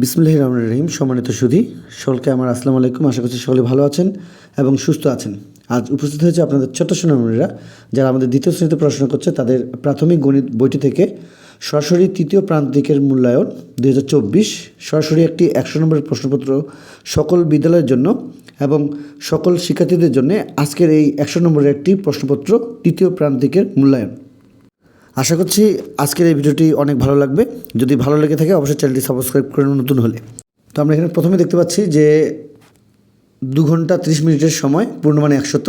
বিসমুল্লাহ রহমান রহিম, সম্মানিত সুধী। সকলকে আমার আসসালামু আলাইকুম। আশা করছি সকলে ভালো আছেন এবং সুস্থ আছেন। আজ উপস্থিত হয়েছে আপনাদের ছোট্ট সোনামণিরা যারা আমাদের দ্বিতীয় শ্রেণীতে পড়াশোনা করছে, তাদের প্রাথমিক গণিত বইটি থেকে সরাসরি তৃতীয় প্রান্তিকের মূল্যায়ন দুই হাজার চব্বিশ, সরাসরি একটি একশো নম্বরের প্রশ্নপত্র সকল বিদ্যালয়ের জন্য এবং সকল শিক্ষার্থীদের জন্য আজকের এই একশো নম্বরের একটি প্রশ্নপত্র তৃতীয় প্রান্তিকের মূল্যায়ন। আশা করছি আজকের এই ভিডিওটি অনেক ভালো লাগবে। যদি ভালো লেগে থাকে, অবশ্যই চ্যানেলটি সাবস্ক্রাইব করে নতুন হলে। তো আমরা এখানে প্রথমে দেখতে পাচ্ছি যে দু ঘণ্টা ত্রিশ মিনিটের সময়, পূর্ণমানে একশত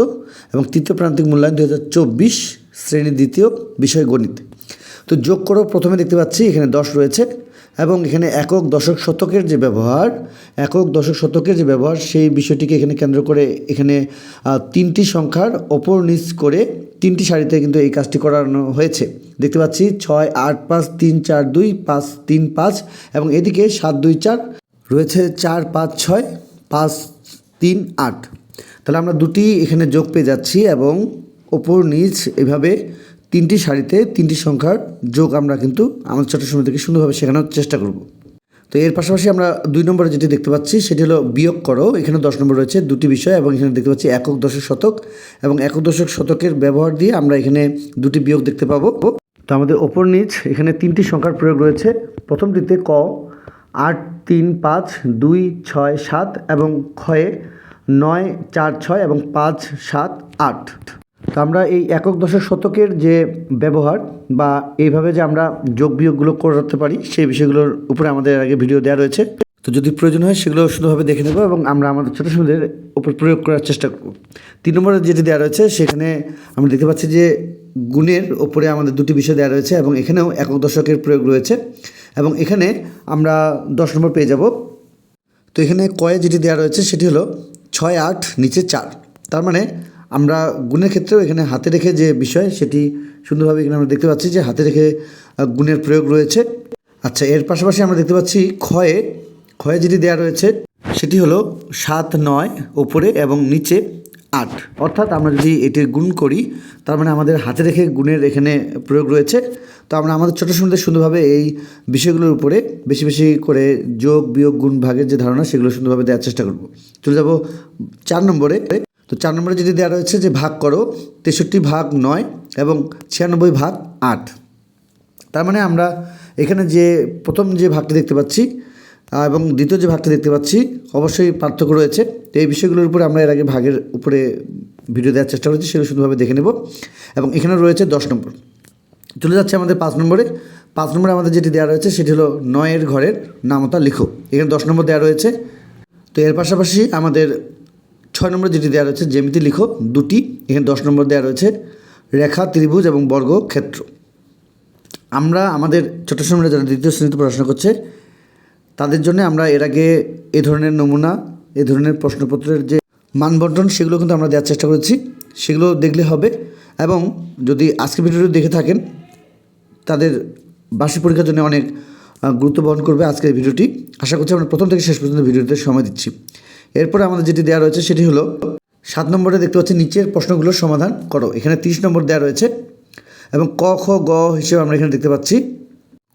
এবং তৃতীয় প্রান্তিক মূল্যায়ন দু হাজার চব্বিশ শ্রেণি দ্বিতীয় বিষয় গণিত। তো যোগ করো প্রথমে দেখতে পাচ্ছি এখানে দশ রয়েছে এবং এখানে একক দশক শতকের যে ব্যবহার, একক দশক শতকের যে ব্যবহার, সেই বিষয়টিকে এখানে কেন্দ্র করে এখানে তিনটি সংখ্যার ওপর নিচ করে তিনটি সারিতে কিন্তু এই কাজটি করানো হয়েছে। দেখতে পাচ্ছি ছয় আট পাঁচ তিন চার দুই পাঁচ তিন পাঁচ এবং এদিকে সাত দুই চার রয়েছে চার পাঁচ ছয় পাঁচ তিন আট। তাহলে আমরা দুটি এখানে যোগ পেয়ে যাচ্ছি এবং ওপর নিচ এভাবে তিনটি সারিতে তিনটি সংখ্যার যোগ আমরা কিন্তু আমাদের ছোটো সময় থেকে সুন্দরভাবে শেখানোর চেষ্টা করব। তো এর পাশাপাশি আমরা দুই নম্বরে যেটি দেখতে পাচ্ছি, সেটি হলো বিয়োগ করো। এখানে দশ নম্বর রয়েছে, দুটি বিষয়, এবং এখানে দেখতে পাচ্ছি একক দশক শতক, এবং একক দশক শতকের ব্যবহার দিয়ে আমরা এখানে দুটি বিয়োগ দেখতে পাবো। তো আমাদের ওপর নিচ, এখানে তিনটি সংখ্যার প্রয়োগ রয়েছে। প্রথমটিতে ক, আট, তিন, পাঁচ, দুই, ছয়, সাত, এবং ক্ষয়ে নয়, চার, ছয়, এবং পাঁচ, সাত, আট। তো আমরা এই একক দশক শতকের যে ব্যবহার বা এইভাবে যে আমরা যোগ বিয়োগগুলো করতে পারি, সেই বিষয়গুলোর উপরে আমাদের আগে ভিডিও দেওয়া রয়েছে। তো যদি প্রয়োজন হয়, সেগুলো সুন্দরভাবে দেখে নেব এবং আমরা আমাদের ছোটো ছোটোদের উপর প্রয়োগ করার চেষ্টা করব। তিন নম্বরে যেটি দেওয়া রয়েছে, সেখানে আমরা দেখতে পাচ্ছি যে গুণের ওপরে আমাদের দুটি বিষয় দেওয়া রয়েছে এবং এখানেও একক দশকের প্রয়োগ রয়েছে এবং এখানে আমরা দশ নম্বর পেয়ে যাব। তো এখানে কয়ে যেটি দেওয়া রয়েছে, সেটি হলো ছয় আট নিচে চার। তার মানে আমরা গুণের ক্ষেত্রেও এখানে হাতে রেখে যে বিষয় সেটি সুন্দরভাবে এখানে আমরা দেখতে পাচ্ছি যে হাতে রেখে গুণের প্রয়োগ রয়েছে। আচ্ছা এর পাশাপাশি আমরা দেখতে পাচ্ছি ক্ষয়ে ক্ষয়ে যেটি দেওয়া রয়েছে সেটি হলো সাত, নয়, ওপরে এবং নিচে আট। অর্থাৎ আমরা যদি এটির গুণ করি, তার মানে আমাদের হাতে রেখে গুণের এখানে প্রয়োগ রয়েছে। তো আমরা আমাদের ছোটো সুন্দর সুন্দরভাবে এই বিষয়গুলোর উপরে বেশি বেশি করে যোগ, বিয়োগ, গুণ, ভাগের যে ধারণা, সেগুলো সুন্দরভাবে দেওয়ার চেষ্টা করব। চলে যাব চার নম্বরে। তো চার নম্বরে যেটি দেওয়া রয়েছে যে ভাগ করো, তেষট্টি ভাগ নয় এবং ছিয়ানব্বই ভাগ আট। তার মানে আমরা এখানে যে প্রথম যে ভাগটি দেখতে পাচ্ছি এবং দ্বিতীয় যে ভাগটি দেখতে পাচ্ছি, অবশ্যই পার্থক্য রয়েছে। তো এই বিষয়গুলোর উপরে আমরা এর আগে ভাগের উপরে ভিডিও দেওয়ার চেষ্টা করেছি, সেগুলো শুধুভাবে দেখে নেব। এবং এখানে রয়েছে দশ নম্বর। চলে যাচ্ছে আমাদের পাঁচ নম্বরে। পাঁচ নম্বরে আমাদের যেটি দেওয়া রয়েছে, সেটি হলো নয়ের ঘরের নামতা লিখো। এখানে দশ নম্বর দেওয়া রয়েছে। তো এর পাশাপাশি আমাদের ছয় নম্বর যেটি দেওয়া রয়েছে, জ্যামিতি লিখো দুটি, এখানে দশ নম্বর দেওয়া রয়েছে, রেখা, ত্রিভুজ এবং বর্গ ক্ষেত্র। আমরা আমাদের ছোটো সময় যারা দ্বিতীয় শ্রেণীতে পড়াশোনা করছে, তাদের জন্য আমরা এর আগে এ ধরনের নমুনা, এ ধরনের প্রশ্নপত্রের যে মানবন্টন, সেগুলো কিন্তু আমরা দেওয়ার চেষ্টা করেছি। সেগুলো দেখলে হবে এবং যদি আজকে ভিডিওটি দেখে থাকেন, তাদের বার্ষিক পরীক্ষার জন্য অনেক গুরুত্ব বহন করবে আজকের ভিডিওটি। আশা করছি আমরা প্রথম থেকে শেষ পর্যন্ত ভিডিওতে সময় দিচ্ছি। এরপরে আমাদের যেটি দেওয়া রয়েছে সেটি হলো, সাত নম্বরে দেখতে পাচ্ছি নিচের প্রশ্নগুলোর সমাধান করো। এখানে তিরিশ নম্বর দেওয়া রয়েছে এবং ক, খ, গ হিসেবে আমরা এখানে দেখতে পাচ্ছি।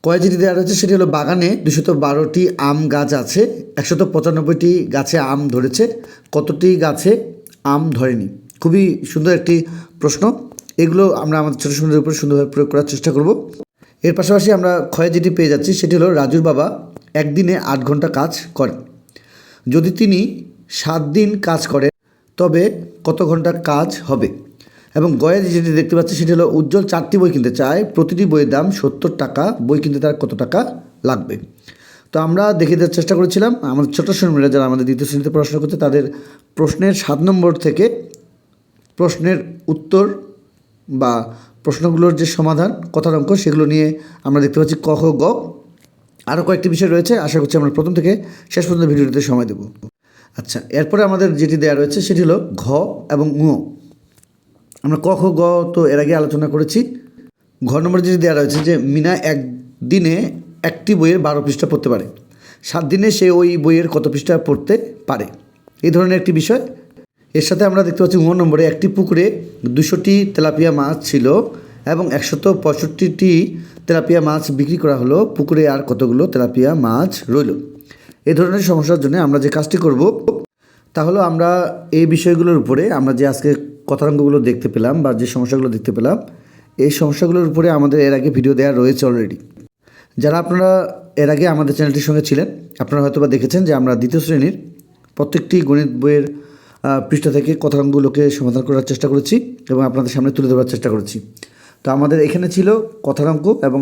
কয় যেটি দেওয়া রয়েছে সেটি হলো, বাগানে দুশত বারোটি আম গাছ আছে, একশত পঁচানব্বইটি গাছে আম ধরেছে, কতটি গাছে আম ধরেনি? খুবই সুন্দর একটি প্রশ্ন। এগুলো আমরা আমাদের ছোটো সুন্দরের উপর সুন্দরভাবে প্রয়োগ করার চেষ্টা করব। এর পাশাপাশি আমরা ক্ষয় যেটি পেয়ে যাচ্ছি সেটি হলো, রাজুর বাবা একদিনে আট ঘণ্টা কাজ করেন। যদি তিনি সাত দিন কাজ করেন, তবে কত ঘণ্টা কাজ হবে? এবং গয়ে যেটি দেখতে পাচ্ছি, সেটি হলো উজ্জ্বল চারটি বই কিনতে চায়। প্রতিটি বইয়ের দাম সত্তর টাকা। বই কিনতে তার কত টাকা লাগবে? তো আমরা দেখে দেওয়ার চেষ্টা করেছিলাম। আমাদের ছোটো শ্রেণীরা যারা আমাদের দ্বিতীয় শ্রেণীতে পড়াশোনা করছে, তাদের প্রশ্নের সাত নম্বর থেকে প্রশ্নের উত্তর বা প্রশ্নগুলোর যে সমাধান, কথার অঙ্ক, সেগুলো নিয়ে আমরা দেখতে পাচ্ছি ক খ গ আরও কয়েকটি বিষয় রয়েছে। আশা করছি আমরা প্রথম থেকে শেষ পর্যন্ত ভিডিওটিতে সময় দেব। আচ্ছা এরপরে আমাদের যেটি দেওয়া রয়েছে সেটি হলো ঘ এবং ঙ। আমরা ক, খ, গ তো এর আগে আলোচনা করেছি। ঘ নম্বর যেটি দেওয়া রয়েছে যে মিনা একদিনে একটি বইয়ের বারো পৃষ্ঠা পড়তে পারে। সাত দিনে সে ওই বইয়ের কত পৃষ্ঠা পড়তে পারে? এই ধরনের একটি বিষয়। এর সাথে আমরা দেখতে পাচ্ছি ঙ নম্বরে একটি পুকুরে দুশোটি তেলাপিয়া মাছ ছিল এবং একশত পঁয়ষট্টিটি তেলাপিয়া মাছ বিক্রি করা হলো, পুকুরে আর কতগুলো তেলাপিয়া মাছ রইল? এই ধরনের সমস্যার জন্য আমরা যে কাজটি করব তাহলে আমরা এই বিষয়গুলোর উপরে, আমরা যে আজকে কথাঙ্গগুলো দেখতে পেলাম বা যে সমস্যাগুলো দেখতে পেলাম, এই সমস্যাগুলোর উপরে আমাদের এর আগে ভিডিও দেওয়া রয়েছে অলরেডি যারা আপনারা এর আগে আমাদের চ্যানেলটির সঙ্গে ছিলেন, আপনারা হয়তো বা দেখেছেন যে আমরা দ্বিতীয় শ্রেণির প্রত্যেকটি গণিত বইয়ের পৃষ্ঠা থেকে কথাঙ্গগুলোকে সমাধান করার চেষ্টা করেছি এবং আপনাদের সামনে তুলে ধরার চেষ্টা করেছি। তো আমাদের এখানে ছিল কথাঙ্ক এবং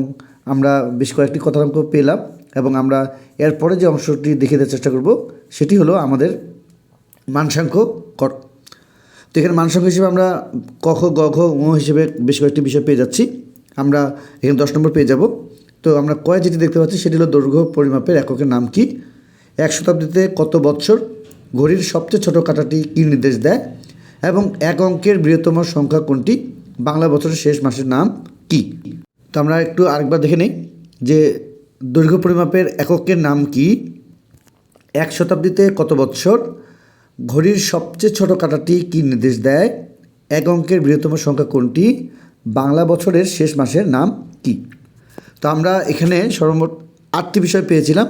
আমরা বেশ কয়েকটি কথাঙ্ক পেলাম এবং আমরা এরপরে যে অংশটি দেখে দেওয়ার চেষ্টা করব, সেটি হলো আমাদের মানসাঙ্ক কর। তো এখানে মানসাঙ্ক হিসেবে আমরা ক, খ, গ, ঘ, ঙ হিসেবে বেশ কয়েকটি বিষয় পেয়ে যাচ্ছি। আমরা এখানে দশ নম্বর পেয়ে যাব। তো আমরা কয় যেটি দেখতে পাচ্ছি, সেটি হলো দৈর্ঘ্য পরিমাপের এককের নাম কি? এক শতাব্দীতে কত বৎসর ঘড়ির সবচেয়ে ছোট কাঁটাটি কী নির্দেশ দেয়? এবং এক অঙ্কের বৃহত্তম সংখ্যা কোনটি? বাংলা বছরের শেষ মাসের নাম কি? তো আমরা একটু আরেকবার দেখে নিই যে দৈর্ঘ্য পরিমাপের এককের নাম কি? এক শতাব্দীতে কত বৎসর? ঘড়ির সবচেয়ে ছোট কাঁটাটি কী নির্দেশ দেয়? এক অঙ্কের বৃহত্তম সংখ্যা কোনটি? বাংলা বছরের শেষ মাসের নাম কি? তো আমরা এখানে সর্বমোট আটটি বিষয় পেয়েছিলাম।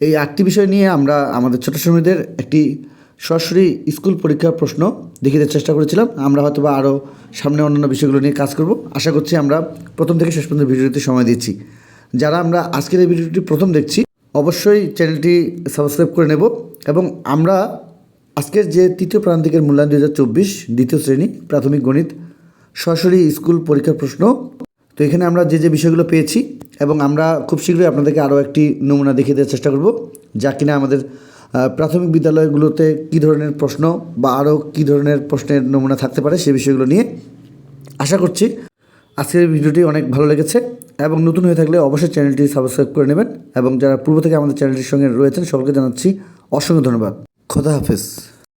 এই আটটি বিষয় নিয়ে আমরা আমাদের ছোট শ্রমিকদের একটি সরাসরি স্কুল পরীক্ষার প্রশ্ন দেওয়ার চেষ্টা করেছিলাম। আমরা হয়তো বা আরও সামনে অন্যান্য বিষয়গুলো নিয়ে কাজ করব। আশা করছি আমরা প্রথম থেকে শেষ পর্যন্ত ভিডিওতে সময় দিচ্ছি যারা আমরা আজকের এই ভিডিওটি প্রথম দেখছি, অবশ্যই চ্যানেলটি সাবস্ক্রাইব করে নেব এবং আমরা আজকের যে তৃতীয় প্রান্তিকের মূল্যায়ন দু হাজার চব্বিশ, দ্বিতীয় শ্রেণি প্রাথমিক গণিত, সরাসরি স্কুল পরীক্ষার প্রশ্ন। তো এখানে আমরা যে যে বিষয়গুলো পেয়েছি এবং আমরা খুব শীঘ্রই আপনাদেরকে আরও একটি নমুনা দেখিয়ে দেওয়ার চেষ্টা করব, যা কিনা আমাদের প্রাথমিক বিদ্যালয়গুলোতে কী ধরনের প্রশ্ন বা আরও কী ধরনের প্রশ্নের নমুনা থাকতে পারে সে বিষয়গুলো নিয়ে আশা করছি আজকের ভিডিওটি অনেক ভালো লেগেছে এবং নতুন হয়ে থাকলে অবশ্যই চ্যানেলটি সাবস্ক্রাইব করে নেবেন এবং যারা পূর্ব থেকে আমাদের চ্যানেলটির সঙ্গে রয়েছেন সকলকে জানাচ্ছি অসংখ্য ধন্যবাদ। খোদা হাফেজ।